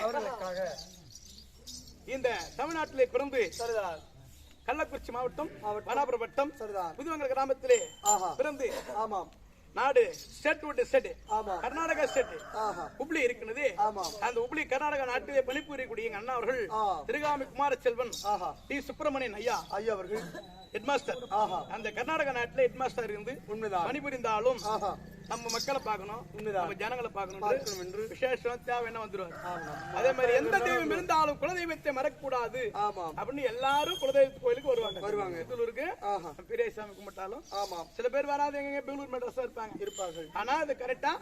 அவர்களுக்காக. இந்த தமிழ்நாட்டிலே பிறந்து சரிதான் கள்ளக்குறிச்சி மாவட்டம். வனாபுரம் வட்டம் புதுவங்கல் கிராமத்திலே பிறந்து ஆமாம். நாடு ஸ்டேட் விட்டு ஸ்டேட் கர்நாடகா ஸ்டேட் ஹுப்ளி இருக்கிறது. அந்த ஹுப்ளி கர்நாடகா நாட்டிலே பணிபுரியக்கூடிய எங்க அண்ணா அவர்கள் திருகாமி குமாரச்செல்வன் ஆஹா. டி சுப்பிரமணியன் ஐயா. ஐயா அவர்கள். ஹெட்மாஸ்டர். அந்த கர்நாடகா நாட்டில் ஹெட்மாஸ்டர் இருந்து உண்மைதான். பணிபுரிந்தாலும் நம்ம மக்களை பார்க்கணும் உண்மைதான். நம்ம ஜனங்களை பார்க்கணும் என்று. விசேஷம் தேவை என்ன வந்துருவாரு அதே மாதிரி எந்த தெய்வம் இருந்தாலும் குலதெய்வத்தை மறக்கக்கூடாது அப்படின்னு எல்லாரும் குலதெய்வ கோயிலுக்கு வருவாங்க. வருவாங்க. ஆஹா. பெரிய சாமி கும்பிட்டாலும் ஆமாம் சில பேர் வராது எங்க பெங்களூர் மெட்ராஸா இருப்பாங்க. இருப்பார்கள். ஆனா அது கரெக்டா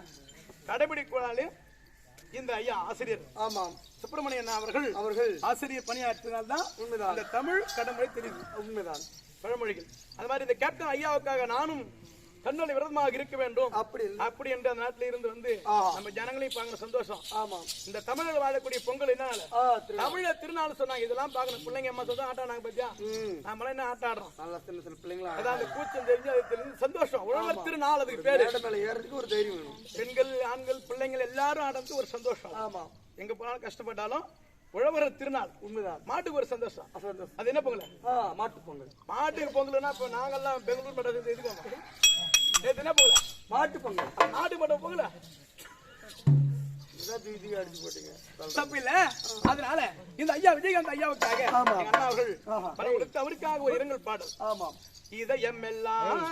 கடைபிடிக்கூடாது இந்த ஐயா ஆசிரியர் ஆமாம். சுப்பிரமணியன் அவர்கள் அவர்கள் ஆசிரியர் பணியாற்றினால்தான் உண்மைதான். அந்த தமிழ் கடமொழி தெரியுது. உண்மைதான். பழமொழிகள் அது மாதிரி இந்த கேப்டன் ஐயாவுக்காக நானும் தன்னொலி விரதமாக இருக்க வேண்டும். அப்படி. அப்படி என்று அந்த நாட்டில இருந்து வந்து. நம்ம ஜனங்களையும் பார்க்கணும் சந்தோஷம். ஆமாம் இந்த தமிழர் வாழக்கூடிய பொங்கல் என்ன தமிழ திருநாள் சொன்னாங்க. இதெல்லாம் பார்க்கணும். பிள்ளைங்க அம்மா சொல்ல ஆட்டாடாங்க பத்தியா? ம். நம்மளாம் என்ன ஆட்டம் ஆடுறோம்? நல்லா சின்ன சின்ன பிள்ளைங்களா? அதான் அந்த கூச்சம் தெரிஞ்சு அது தெரிஞ்சு சந்தோஷம். உழவர் திருநாள் அதுக்கு பேரு. மேல ஏறதுக்கு ஒரு தைரியம் வேணும். பெண்கள் ஆண்கள் பிள்ளைங்கள் எல்லாரும் ஆடுறது ஒரு சந்தோஷம். ஆமாம் எங்க போனாலும் கஷ்டப்பட்டாலும் உழவர் திருநாள். உண்மைதான். மாட்டுக்கு ஒரு சந்தோஷம். அது என்ன பொங்கல்? மாட்டு பொங்கல். மாட்டுக்கு பொங்கல்னா இப்ப நாங்கெல்லாம் பெங்களூர் மட்டும் எதுக்கு நேத்து என்ன பொங்கல்? மாட்டு பொங்கல். நாட்டு மட்டும் பொங்கல? அதனால இந்த ஐயா விஜயகாந்த் ஐயாவுக்காக அண்ணா அவர்கள் அவருக்காக ஒரு இரங்கல் பாடல். ஆமாம் இதயம் எல்லாம்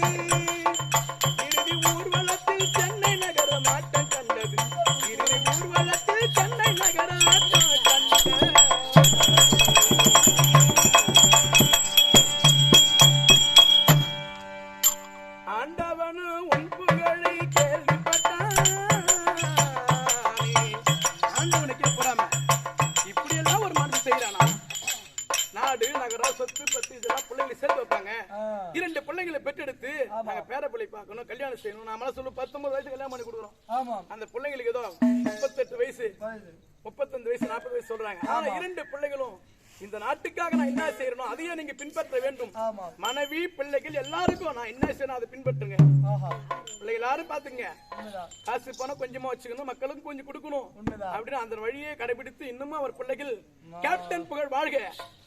Nadi. எல்லாரும் பாத்துங்க காசு பணம் கொஞ்சமா வச்சுக்கணும் மக்களுக்கும் கொஞ்சம் கொடுக்கணும். அப்படின்னு அந்த வழியை கடைபிடித்து இன்னமும் அவர் பிள்ளைகள் கேப்டன் புகழ் வாழ்க.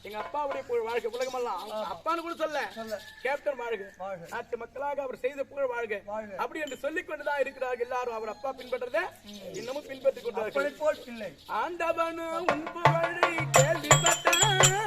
எங்க அப்பாவுடைய புகழ் வாழ்க உலகமெல்லாம் அப்பான்னு கூட சொல்ல. கேப்டன் வாழ்க. நாட்டு மக்களாக அவர் செய்த புகழ் வாழ்க. அப்படி என்று சொல்லிக் கொண்டுதான் இருக்கிறார்கள் எல்லாரும். அவர் அப்பா பின்பற்றத இன்னமும் பின்பற்றிக் கொண்டார்கள். அப்படி போல் பிள்ளை. ஆண்டவனு உன் புகழை கேள்விப்பட்டானே.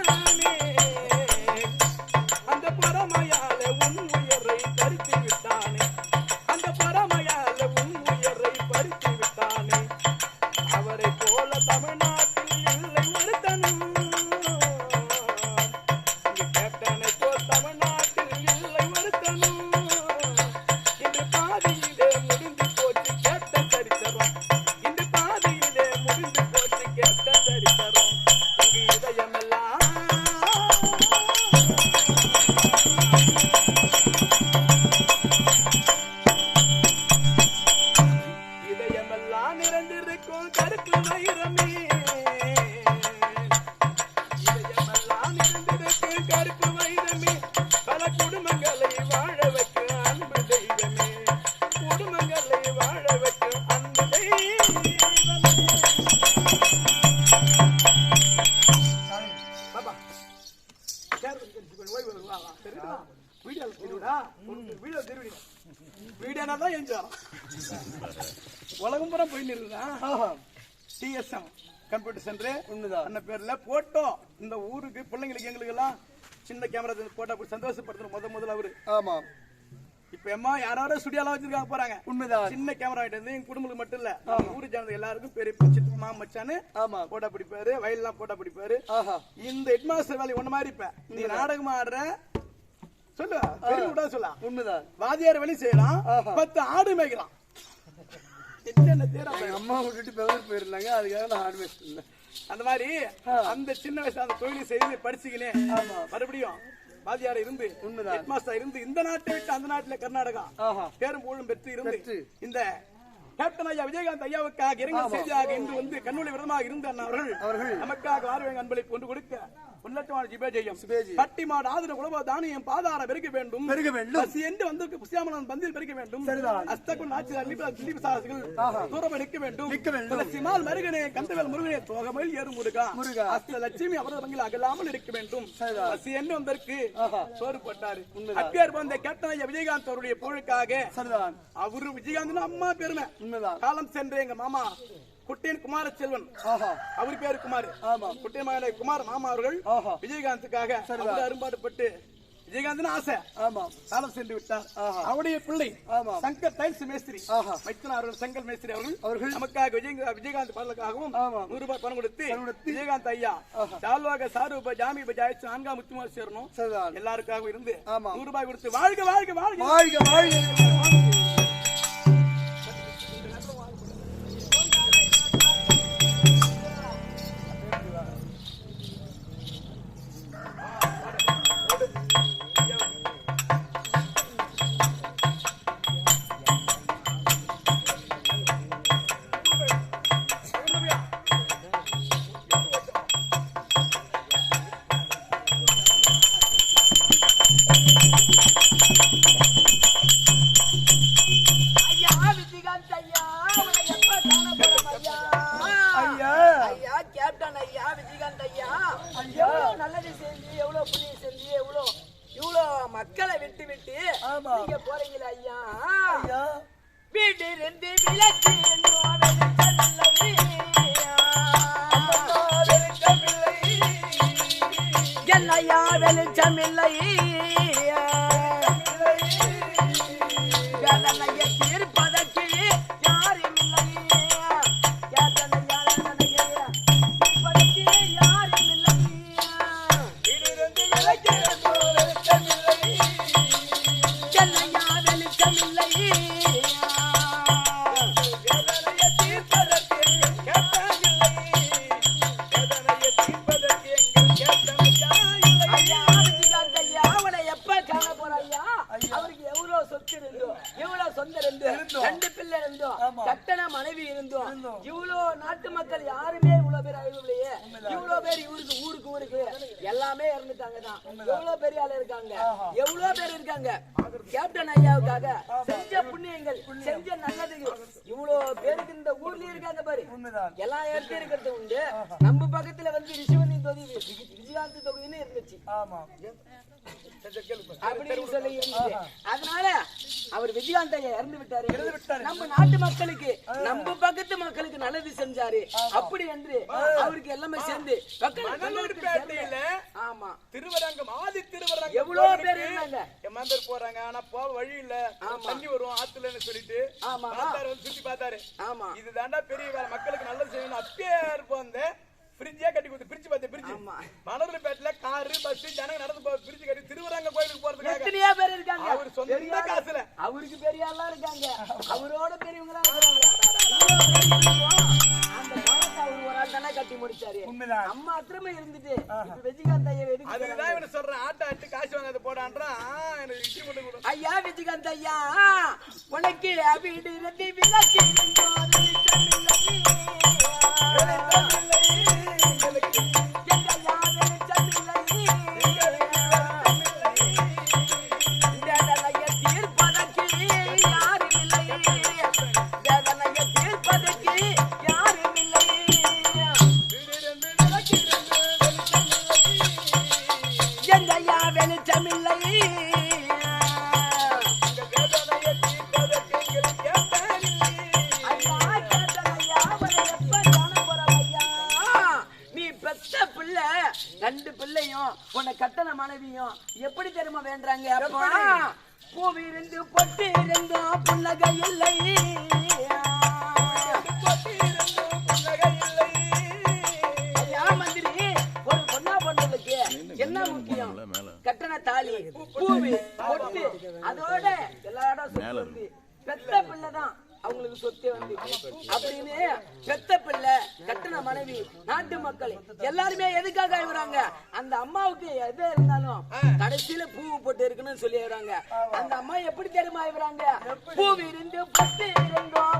அந்த பேர்ல போட்டோ இந்த ஊருக்கு பிள்ளைங்களுக்கு எங்களுக்கு எல்லாம் சின்ன கேமரா போட்டோ சந்தோஷப்படுத்தணும் முத முதல்ல அவரு. ஆமா. இப்ப அம்மா யாராவது ஸ்டுடியோலாம் வச்சிருக்காங்க போறாங்க. உண்மைதான். சின்ன கேமரா வாங்கிட்டு வந்து எங்க குடும்பத்துக்கு மட்டும் இல்ல. ஊரு ஜனங்க எல்லாருக்கும் பெரிய சித்து மாமா மச்சான்னு ஆமா. போட்டோ பிடிப்பாரு வயல்லாம் போட்டோ பிடிப்பாரு. இந்த ஹெட்மாஸ்டர் வேலை ஒண்ணு மாதிரி இப்ப. நீ நாடகம் ஆடுற சொல்லு பெரிய விட சொல்ல. உண்மைதான். வாத்தியார் வேலை செய்யலாம். பத்து ஆடு மேய்க்கலாம் என்ன எங்க அம்மா விட்டுட்டு பெங்களூர் போயிருந்தாங்க அதுக்காக நான் ஆடு இருந்தேன் அந்த மாதிரி அந்த சின்ன வயசுல அந்த தொழிலை செய்து படிச்சுக்கினே மறுபடியும் வாத்தியார் இருந்து உண்மைதான். ஹெட்மாஸ்டர் இருந்து இந்த நாட்டை விட்டு அந்த நாட்டுல கர்நாடகா பேரும் புகழும் பெற்று இருந்து. இந்த கேப்டன் ஐயா விஜயகாந்த் ஐயாவுக்காக இரங்கல் செய்தியாக இன்று வந்து கண்ணுளி விரதமாக இருந்த அண்ணா அவர்கள் அவர்கள். நமக்காக வார்வேங்க அன்பளை கொண்டு கொடுக்க ஆதரவு உழவ தானியம் பாதார பெருக்க வேண்டும். பெருக வேண்டும். பசி என்று வந்திருக்கு புசியாமலன் பந்தில் பெருக்க வேண்டும். அஸ்தகுன் திலீப சாரசிகள் நிற்க வேண்டும். நிற்க வேண்டும். சிமால் மருகனே கந்தவேல் முருகனே தோகமையில் ஏறும் முருகா. முருகா. அஸ்த லட்சுமி அவரது பங்கில் அகலாமல் இருக்க வேண்டும். பசி என்று வந்திருக்கு. சோறு போட்டாரு. அப்பேர் வந்த கேப்டன் விஜயகாந்த் அவருடைய புகழுக்காக அவரு விஜயகாந்த் அம்மா பெருமை. காலம் சென்ற எங்க மாமா குட்டியன் குமார செல்வன் அவர் பேரு குமார். குட்டியன் மகனை குமார் மாமா அவர்கள் விஜயகாந்துக்காக அவர் அரும்பாடுபட்டு விஜயகாந்த் ஆசை. ஆமா. காலம் சென்று விட்டார். அவருடைய பிள்ளை ஆமா. சங்கர் டைல்ஸ் மேஸ்திரி. மைத்தனா அவர்கள் சங்கர் மேஸ்திரி அவர்கள் அவர்கள் நமக்காக விஜய் விஜயகாந்த் பாடலுக்காகவும். நூறு ரூபாய் பணம் கொடுத்து. விஜயகாந்த் ஐயா சால்வாக சாரு ஜாமி பஜாயிச்சு நான்காம் முத்துமா சேரணும். எல்லாருக்காகவும் இருந்து ஆமா. நூறு ரூபாய் கொடுத்து வாழ்க வாழ்க வாழ்க. வாழ்க வாழ்க. வீடு ரெண்டு விளக்கு என்றும் வெளிச்சமில்லை. என்னையா வெளிச்சமில்லை நாட்டு மக்கள் யாருமே இவ்வளவு பேர் அழிவுலையே இவ்வளவு பேர் ஊருக்கு ஊருக்கு ஊருக்கு எல்லாமே இறந்துட்டாங்க தான். எவ்வளவு பெரிய ஆள் இருக்காங்க. எவ்வளவு பேர் இருக்காங்க? கேப்டன் ஐயாவுக்காக செஞ்ச புண்ணியங்கள் செஞ்ச நல்லதுக்கு இவ்வளவு பேருக்கு இந்த ஊர்லயே இருக்காங்க பாரு. எல்லா இடத்தையும் இருக்கிறது உண்டு. நம்ம பக்கத்துல வந்து ரிஷிவந்தி தொகுதி விஜி- விஜயகாந்த் தொகுதின்னு இருந்துச்சு. ஆமா. அப்படின்னு சொல்லி அதனால அவர் விஜயகாந்த் ஐயா இறந்து விட்டாரு. இறந்து விட்டாரு. நம்ம நாட்டு மக்களுக்கு நம்ம பக்கத்து மக்களுக்கு நல்லது செஞ்சாரு. அப்படி என்று அவருக்கு எல்லாமே சேர்ந்து ஆமா. திருவரங்கம் ஆதி திருவரங்கம் எவ்வளவு பேர் இருந்தாங்க? போறாங்க. ஆனா போக வழி இல்ல. தண்ணி வரும் ஆத்துலன்னு சொல்லிட்டு ஆமா. வந்து சுத்தி பார்த்தாரு. ஆமா. இது தாண்டா பெரிய வேலை. மக்களுக்கு நல்லது செய்யணும் அப்பயே இருப்போம் அந்த ஃப்ரிட்ஜே கட்டி கொடுத்து பிரிச்சு பார்த்து பிரிச்சு ஆமா. மணலூர் பேட்ல காரு பஸ் ஜனங்க நடந்து போக பிரிச்சு திருவரங்க கோயிலுக்கு போறதுக்காக எத்தனையோ பேர் இருக்காங்க அவர் சொந்த. காசுல. அவருக்கு பெரிய ஆளா இருக்காங்க அவரோட பெரியவங்களா இருக்காங்க கட்டி முடிச்சாரு உண்மைதான் அம்மா அத்திரமே இருந்துட்டு விஜயகாந்த் ஐயா எதுக்கு அதுதான் இவனை சொல்றேன் ஆட்ட ஆட்டு காசு வாங்காத போடான்றான் எனக்கு இட்லி மட்டும் கொடு ஐயா விஜயகாந்த் ஐயா உனக்கு வீடு ரெண்டு விளக்கு பிள்ளை ரெண்டு பிள்ளையும் உன்னை கட்டண மனைவியும். எப்படி தெரியுமா வேண்டாங்க அப்பா பூவிருந்து பொட்டு இருந்தும் புன்னகை இல்லை கட்டண தாலி பூவி பொட்டு அதோட எல்லா இடம் சொத்து வந்து பெத்த பிள்ளை தான் அவங்களுக்கு சொத்தே வந்து. அப்படின்னு பெத்த பிள்ளை கட்டண மனைவி நாட்டு மக்கள் எல்லாருமே எதுக்காக ஆயிடுறாங்க அந்த அம்மாவுக்கு எது இருந்தாலும் கடைசியில பூ போட்டு இருக்குன்னு சொல்லி ஆயிடுறாங்க அந்த அம்மா எப்படி தெரியுமா ஆயிடுறாங்க பூ இருந்து பொட்டு இருந்தோம்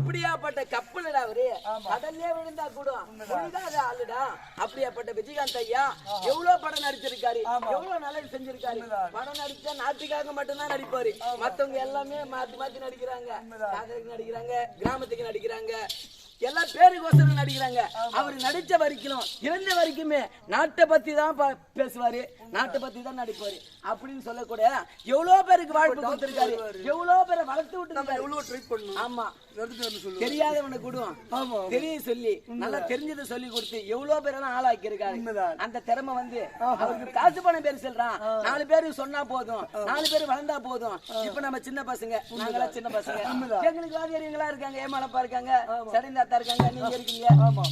அப்படியாப்பட்ட கப்பலுடா அவரு. கடல்லே விழுந்தா கூட. விழுகாத ஆளுடா. அப்படியாப்பட்ட விஜயகாந்த் ஐயா எவ்வளவு படம் நடிச்சிருக்காரு எவ்வளவு நல்லது செஞ்சிருக்காரு. படம் நடிச்சா நாட்டுக்காக மட்டும்தான் நடிப்பாரு. மத்தவங்க எல்லாமே மாத்தி மாத்தி நடிக்கிறாங்க. நடிக்கிறாங்க கிராமத்துக்கு நடிக்கிறாங்க. எல்லா பேருக்கோசரம் நடிக்கிறாங்க. அவர் நடிச்ச வரைக்கும் இருந்த வரைக்குமே நாட்டை பத்தி தான் பேசுவாரு. நாட்டை பத்தி தான் நடிப்பாரு. அப்படின்னு சொல்லக்கூட எவ்வளவு பேருக்கு வாழ்ப்பு கொடுத்திருக்காரு. எவ்வளவு பேரை வளர்த்து பண்ணணும். ஆமா. தெரியாதவனை கூடும். ஆமா. தெரிய சொல்லி நல்லா தெரிஞ்சதை சொல்லி கொடுத்து எவ்வளவு பேரெல்லாம் ஆளாக்கி இருக்காரு. அந்த திறமை வந்து அவருக்கு காசு பணம் பேர் சொல்றான். நாலு பேரு சொன்னா போதும். நாலு பேர் வளர்ந்தா போதும். இப்ப நம்ம சின்ன பசங்க நாங்களாம் சின்ன பசங்க. எங்களுக்கு வாதியங்களா இருக்காங்க ஏமாளப்பா இருக்காங்க. சரிந்தாத்தா இருக்காங்க நீங்க இருக்கீங்க.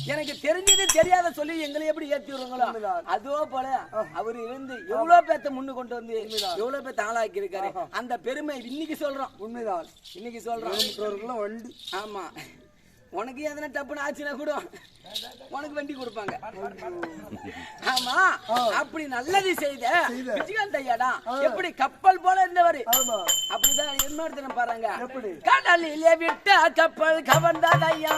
எனக்கு தெரிஞ்சது தெரியாத சொல்லி எங்களை எப்படி ஏத்தி விடுங்களோ அதோ போல அவர் இருந்து எவ்வளவு பேத்த முன்னு கொண்டு வந்து எவ்வளவு பேத்த ஆளாக்கி இருக்காரு அந்த பெருமை இன்னைக்கு சொல்றோம். உண்மைதான். இன்னைக்கு சொல்றோம். வண்டி. ஆமா. உனக்கு எதனா டப்புன்னு ஆச்சுன்னா கூட உனக்கு வண்டி கொடுப்பாங்க. ஆமா அப்படி நல்லது செய்த விஜயகாந்த் ஐயாடா. எப்படி கப்பல் போல இருந்தவர். அப்படிதான் இன்னொருத்தன பாருங்க. எப்படி? கடலிலே விட்ட கப்பல் கவர்ந்ததையா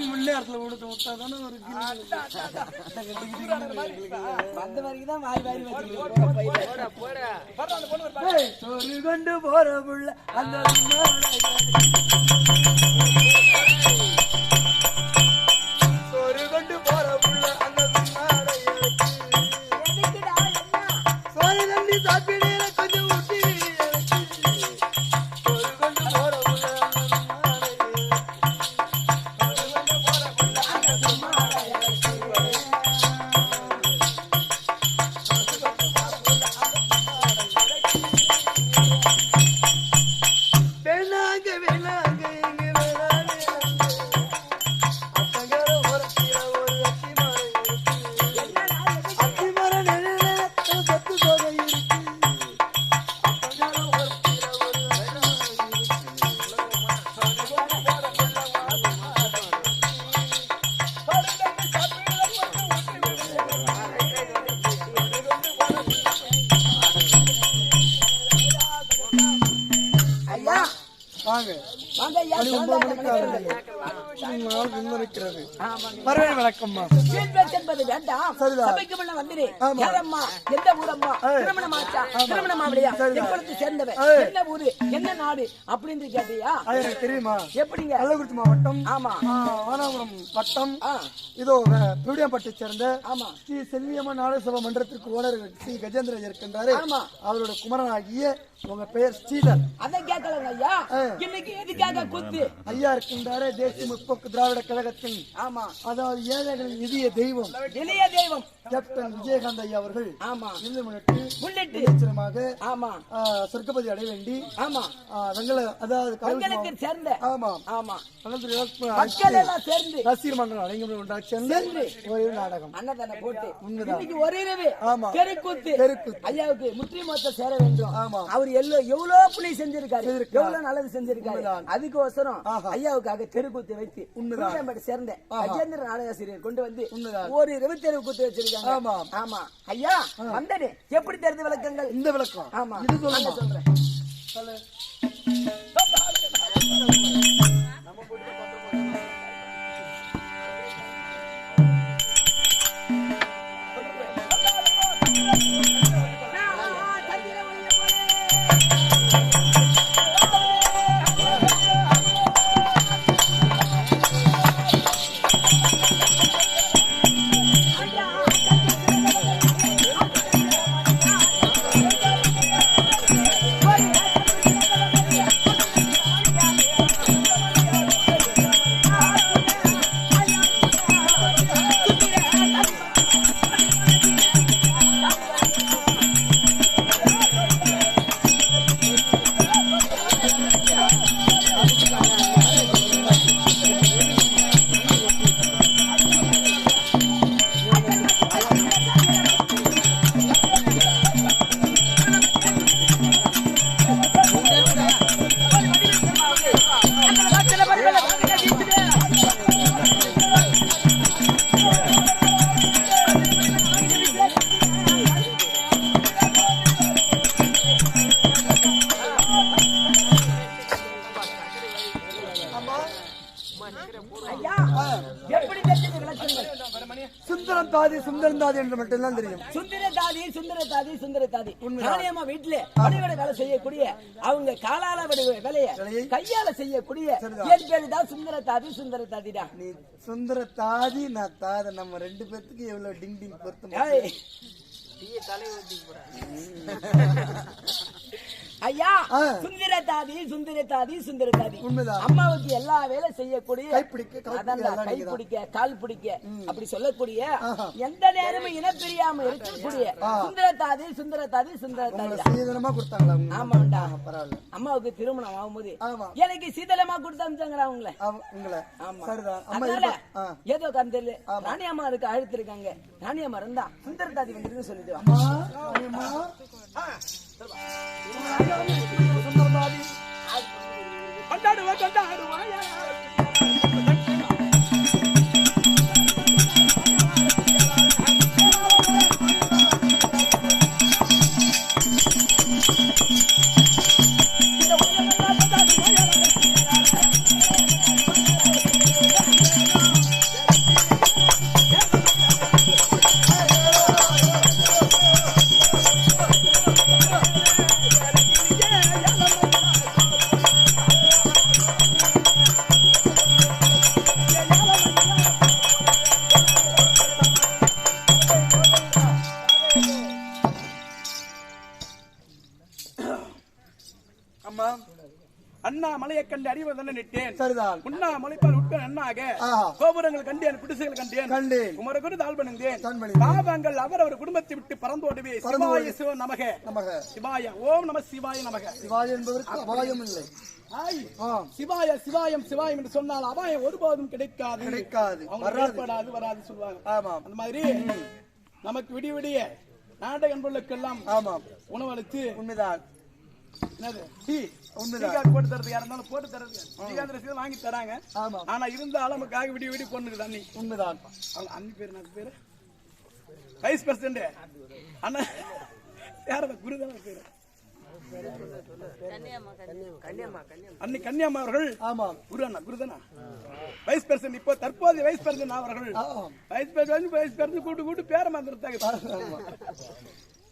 மாதிரி பொண்ணு முன்னே இடத்துல கொடுத்து விட்டா தானே வந்த வரைக்கும் வாய் வாரி. ஒரு கொண்டு போற புள்ள அந்த from. வேண்டாம் சரிதான். சபைக்கு முன்ன வந்துரு. ஆமா. யாரம்மா? எந்த ஊரம்மா? ஏய். திருமணம் ஆச்சா திருமணம் ஆவலையா சரிதான். எப்பொழுது சேர்ந்தவன். ஏய். என்ன ஊரு? என்ன நாடு? அப்படின்னு கேட்டியா? அது எனக்கு தெரியுமா? எப்படிங்க? கள்ளக்குறிச்சி மாவட்டம். ஆமா. வானாபுரம் வட்டம். இதோ சேர்ந்த ஆமா. ஸ்ரீ செல்வியம்ம நாடசபா மன்றத்திற்கு ஓனர் ஸ்ரீ கஜேந்திரன் இருக்கின்றாரு. ஆமா. அவரோட குமரனாகிய உங்க பெயர் ஸ்ரீதர். அதை கேட்கலங்க ஐயா. ஏய். இன்னைக்கு எதுக்காக குத்து? ஐயா இருக்கின்றாரு தேசிய முற்போக்கு திராவிட கழகத்தின் ஆமா. அதாவது ஏழைகளின் நிதிய தெய்வம். இளைய தெய்வம் கேப்டன் விஜயகாந்த் ஐயா அவர்கள் ஆமா இந்து முன்னிட்டு முன்னிட்டு நிச்சயமாக ஆமா ஆ, சொர்க்கப்பதி அடைய வேண்டி ஆமா வெங்கல அதாவது உங்களுக்கு சேர்ந்த ஆமா ஆமா கலந்து மக்கள் எல்லாம் சேர்ந்து ரசிகர் மன்றம் அடங்கி உண்டாச்சு சேர்ந்து ஒரு நாடகம் அன்னதான போட்டு. இன்னைக்கு ஒரு இரவு ஆமா. தெருக்கூத்து தெருக்கூத்து. ஐயாவுக்கு முற்றி மொத்த சேர வேண்டும் ஆமா. அவர் எல்லோ எவ்வளவு புண்ணியம் செஞ்சிருக்காரு. எவ்வளவு நல்லது செஞ்சிருக்காரு. அதுக்கோசரம் ஆஹா. ஐயாவுக்காக தெருக்கூத்து வைத்து உண்மைதான். சேர்ந்த கஜேந்திர நாடகாசிரியர் கொண்டு வந்து. ஒரு இரவு தெருவு கூத்து வச்சிருக்காங்க. ஆமா. ஆமா. ஐயா வந்தது எப்படி தெரிந்து விளக்கங்கள்? இந்த விளக்கம். ஆமா. இது சொல்லுமா? சொல்றேன். சொல்லு. ஐயா என்று மட்டும்தான் தெரியும் சுந்தர தாதி சுந்தர தாதி சுந்தர தாதி ராணியம்மா வீட்டுல பணிவிட வேலை செய்யக்கூடிய அவங்க காலால வடிவ வேலைய? கையால செய்யக்கூடிய. என் பேரு தான் சுந்தர தாதி சுந்தர தாதிடா நீ சுந்தர தாதி நான் தாத நம்ம ரெண்டு பேத்துக்கு எவ்வளவு டிங் டிங் பொருத்தம் ஏய். ஐயா. சுந்தர தாதி சுந்தர தாதி சுந்தர தாதி உண்மைதான். அம்மாவுக்கு எல்லா வேலை செய்யக்கூடிய கை. பிடிக்க கால் பிடிக்க அப்படி சொல்லக்கூடிய. எந்த நேரமும் இனப்பிரியாம இருக்கக்கூடிய சுந்தர தாதி சுந்தர தாதி சுந்தர தாதி? ஆமாண்டா. பரவாயில்ல. அம்மாவுக்கு திருமணம் ஆகும்போது ஆமா. எனக்கு சீதளமா கொடுத்து அனுப்பிச்சாங்கடா அவங்கள? அவ- உங்களை. ஆமா. சரிதான். அம்மா அதனால இருப்பா. ஆ. ஏதோ கந்தல் ராணி அம்மா இருக்கு அழுத்து இருக்காங்க ராணி அம்மா இருந்தா சுந்தர தாதி வந்துருக்கு சொல்லிட்டு வா. கொண்டாடுவா கொண்டாடுவாயா கண்டேன் கண்டேன். பாவங்கள் அவரவர் குடும்பத்தை விட்டு பறந்தோடுவே பறந்து சிவாய. சிவ நமக. நமக. சிவாய ஓம் நம சிவாய நமக. சிவாஜி என்பதற்கு அபாயம் இல்லை. சிவாய சிவாயம் சிவாயம் என்று சொன்னால் அபாயம் ஒருபோதும் கிடைக்காது. கிடைக்காது. வராது. வராது சொல்லுவாங்க. ஆமாம். அந்த மாதிரி நமக்கு விடிய விடிய நாடக என்பவர்களுக்கெல்லாம் ஆமாம். உணவளித்து உண்மைதான். என்னது? போட்டு தரது யாரா இருந்தாலும் போட்டு தரது ரசீது வாங்கி தராங்க. ஆனா இருந்தாலும் நமக்காக விடிய விடிய பொண்ணுக்கு அண்ணி உண்மைதான் அண்ணி பேரு என்ன பேரு? வைஸ் பிரசிடண்ட் அண்ணா யாரத? குருதான பேரு? அன்னி கன்னியம்மா. அவர்கள். ஆமாம் குரு அண்ணா குருதானா வைஸ் பிரசிடண்ட் இப்போ தற்போதைய வைஸ் பிரசிடண்ட் அவர்கள். வைஸ் பிரசிடண்ட் வைஸ் பிரசிடண்ட் கூட்டு கூட்டு பேர மாத்திரத்தாங்க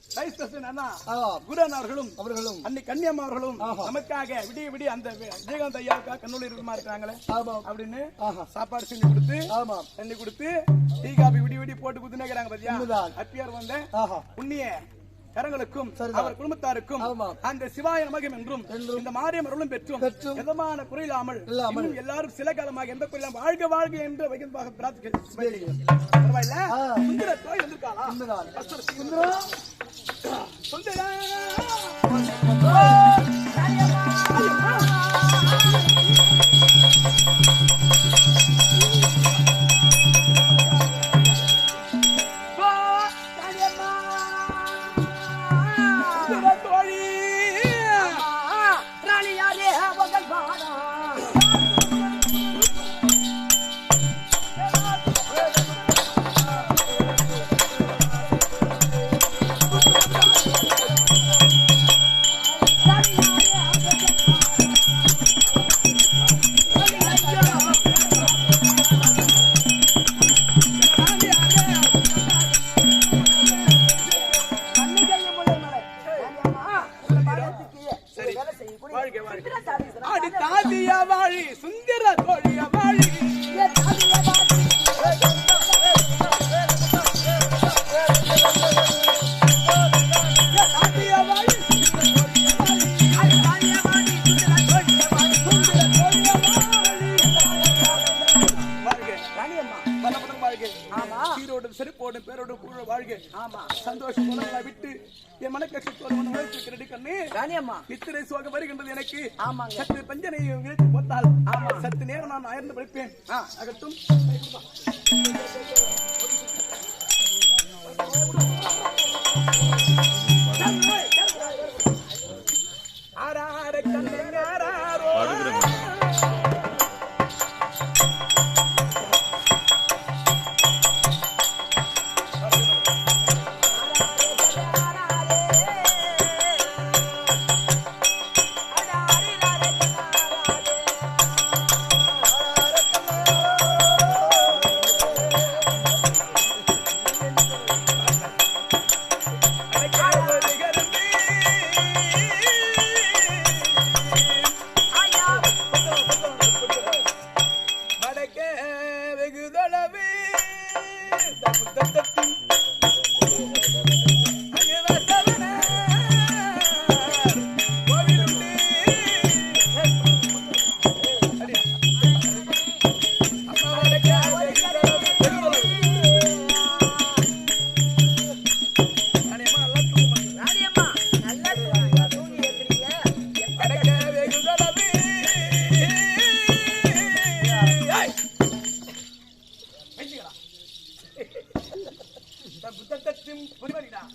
ஆமாம். வைஸ் பிரசிடண்ட் அண்ணா ஆமாம் குரு அண்ணா அவர்களும். அன்னி கன்னியம்மா அவர்களும். நமக்காக விடிய விடிய அந்த விஜயகாந்த் ஐயாவுக்கா கண்ணூர் இருக்குமா இருக்கிறாங்களே? அப்படின்னு ஆஹா. சாப்பாடு செஞ்சு கொடுத்து செஞ்சு கொடுத்து டீ காபி விடி விடி போட்டு குத்துனேங்கிறாங்க பாத்தியா? வந்த ஆஹா. புண்ணிய கரங்களுக்கும். அவர் குடும்பத்தாருக்கும். அந்த சிவாய நமகம் என்றும் இந்த மாரியம் அருளும் பெற்றும் எதமான குறையில்லாமல் இன்னும் எல்லாரும் சில காலமாக எந்த குறையில்லாமல் வாழ்க வாழ்க என்று வகிர்ந்தாக பிரார்த்திக்கிறேன். பரவாயில்ல. சுந்தர தோய் வந்திருக்காளா? சுந்தர. சீரோடும் செருப்போடும் பேரோடும் புகழ வாழ்க. ஆமா. சந்தோஷம் உலகளை விட்டு என் மனக்கஷ்டத்தோடு உன் உழைத்து கிரடி கண்ணு ராணியம்மா. நித்திரை சோகம் வருகின்றது எனக்கு. ஆமாங்க. சற்று பஞ்சனை இழுத்து போட்டால் சற்று நேரம் நான் அயர்ந்து படிப்பேன். ஆ, அகட்டும். ஆரார. கண்ணுங்காரோ. Bolivariana.